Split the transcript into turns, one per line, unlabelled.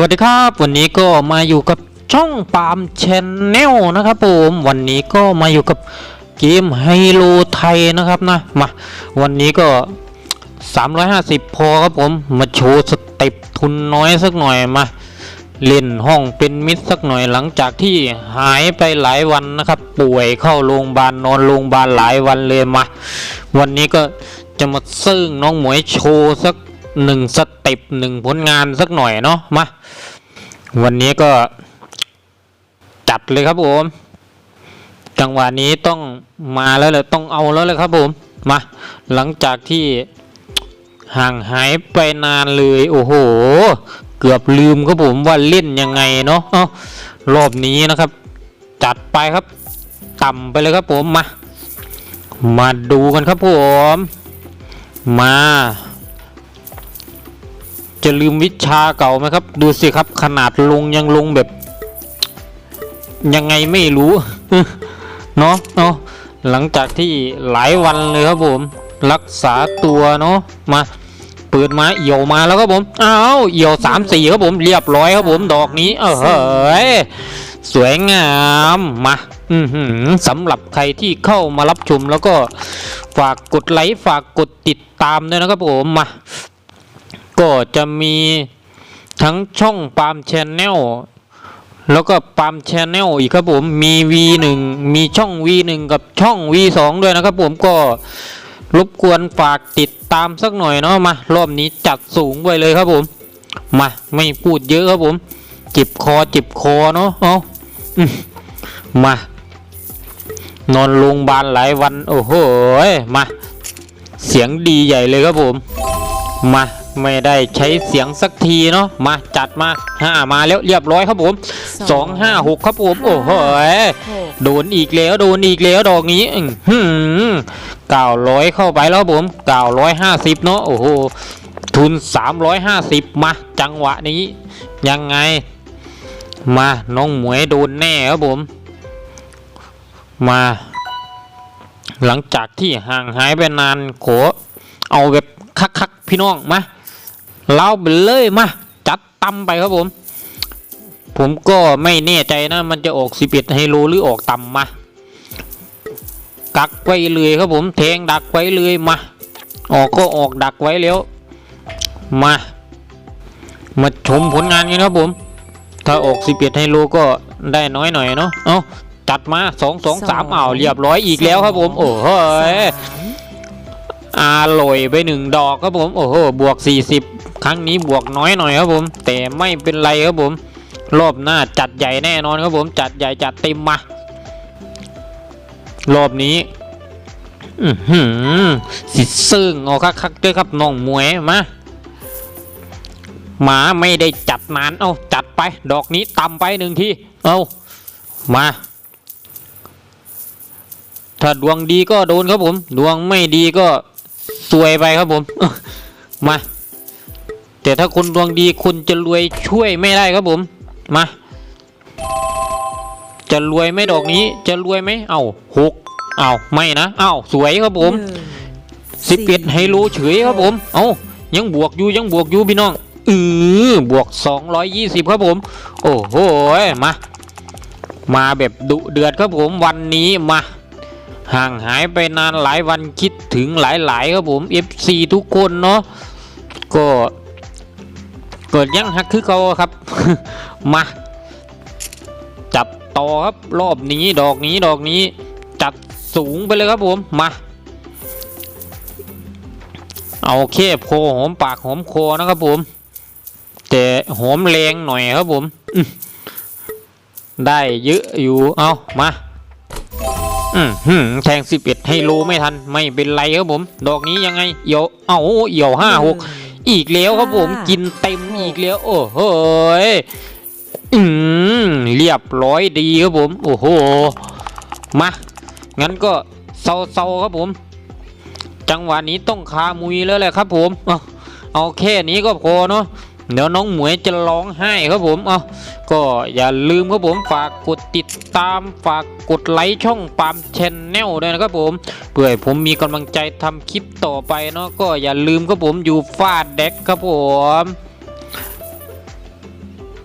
วัสดีครับ วันนี้ก็มาอยู่กับช่องปาล์มชแนลนะครับผมวันนี้ก็มาอยู่กับเกมไฮโลไทยนะครับนะมาวันนี้ก็ 350 พอครับผมมาโชว์สเต็ปทุนน้อยสักหน่อยมา เล่นห้องเป็นมิตรสักหน่อยหลังจากที่หายไปหลายวันนะครับ ป่วยเข้าโรงพยาบาลนอนโรงพยาบาลหลายวันเลยมา วันนี้ก็จะมาซึ่งน้องหมวยโชว์สัก หนึ่งสเต็ปหนึ่งผลงานสักหน่อยเนาะมาวันนี้ก็จัดเลยครับผมจังหวะนี้ต้องมาแล้วเลยต้องเอาแล้วเลยครับผมมาหลังจากที่ห่างหายไปนานเลยโอ้โห เกือบลืมครับผมว่าเล่นยังไงเนาะเอารอบนี้นะครับ จัดไปครับ ต่ำไปเลยครับผมมา มาดูกันครับผม มา จะลืมวิชาเก่าไหมครับ ดูสิครับขนาดลงยังลงแบบ ยังไงไม่รู้เนาะเนาะหลังจากที่หลายวันเลยครับผม รักษาตัวเนาะมาเปิดมาเอี่ยวมาแล้วครับผมอ้าวเอี่ยวสามสี่ครับผมเรียบร้อยครับผมดอกนี้ เออเฮ้ยสวยงามมาสำหรับใครที่เข้ามารับชมแล้วก็ฝากกดไลค์ฝากกดติดตามด้วยนะครับผมมา ก็จะมีทั้งช่องปาล์มชแนลแล้วก็ปาล์มชแนลอีกครับผมมี V1 มีช่อง V1 กับช่อง V2 ด้วยนะครับผมก็รบกวนฝากติดตามสักหน่อยเนาะมารอบนี้จัดสูงไว้เลยครับผมมาไม่พูดเยอะครับผมจิบคอจิบคอเนาะเอามานอนโรงพยาบาลหลายวันโอ้โหมาเสียงดีใหญ่เลยครับผมมา ไม่ได้ใช้เสียงสักทีเนาะมาจัดมาห้ามาแล้วเรียบร้อยครับผมสองห้าหกครับผมโอ้โหโดนอีกแล้วโดนอีกแล้วดอกนี้เก้าร้อยเข้าไปแล้วครับผมเก้าร้อยห้าสิบเนาะโอ้โหทุนสามร้อยห้าสิบมาจังหวะนี้ ยังไง มาน้องหมวยโดนแน่ครับผม มา หลังจากที่ห่างหายไปนานโขเอาแบบคักๆพี่น้องมา เล่าไปเลยมาจัดตำไปครับผม ผมก็ไม่แน่ใจนะ มันจะออก11ไฮโลหรือออกต่ำมากักไว้เลยครับผมแทงดักไว้เลยมา ออกก็ออกดักไว้แล้ว มา มาชมผลงานกันครับผม ถ้าออก11ไฮโลก็ได้น้อยหน่อยเนาะเอาจัดมา2 2 3อ้าวเรียบร้อยอีกแล้วครับผม โอ้โห อาลอยไปหนึ่งดอกครับผมโอ้โหบวก 40 ครั้งนี้บวกน้อยหน่อยครับผม แต่ไม่เป็นไรครับผม รอบหน้าจัดใหญ่แน่นอนครับผม จัดใหญ่จัดเต็มมารอบนี้อือหือสิซึ่งออกคักๆด้วยครับน้องมวยมาหมาไม่ได้จัดนานเอาจัดไป ดอกนี้ต่ำไปหนึ่งทีเอามา ถ้าดวงดีก็โดนครับผม ดวงไม่ดีก็ ซวยไปครับผม มา แต่ถ้าคุณดวงดีคุณจะรวยช่วยไม่ได้ครับผม มา จะรวยไหมดอกนี้ จะรวยไหมเอ้าหกเอ้าไม่นะเอ้าสวยครับผมสิบเอ็ดไฮโลเฉยครับผม เอ้ายังบวกอยู่ยังบวกอยู่พี่น้องอือบวกสองร้อยยี่สิบครับผม โอ้โหมา มาแบบดุเดือดครับผมวันนี้มา ห่างหายไปนานหลายวันคิดถึงหลาย ๆ ครับผม FC ทุกคนเนาะก็เกิดยังฮักคือเขาครับ มาจับต่อครับรอบนี้ดอกนี้ดอกนี้ จัดสูงไปเลยครับผมมาเอาแค่โพหอมปากหอมคอนะครับผม แต่หอมแรงหน่อยครับผมอืมได้เยอะอยู่เอามา อืมหืมแทงสิบเอ็ดให้โลไม่ทันไม่เป็นไรครับผม ดอกนี้ยังไงเหี่ยวเอาเหี่ยวห้าหกอีกแล้วครับผม
ค่ะ
กินเต็มอีกแล้ว โอ้โหยอืมเรียบร้อยดีครับผม โอ้โหมางั้นก็เซาๆครับผม จังหวะนี้ต้องคามุยแล้วแหละครับผมเอาเอาแค่นี้ก็พอเนาะเดี๋ยวน้องหมวยจะร้องไห้ครับผม เอาก็อย่าลืมครับผมฝากกดติด ตามฝากกดไลค์ช่องปาล์มชแนลด้วยนะครับผม เพื่อให้ผมมีกำลังใจทำคลิปต่อไปเนาะก็อย่าลืมครับผมอยู่ฟาดแดกครับผม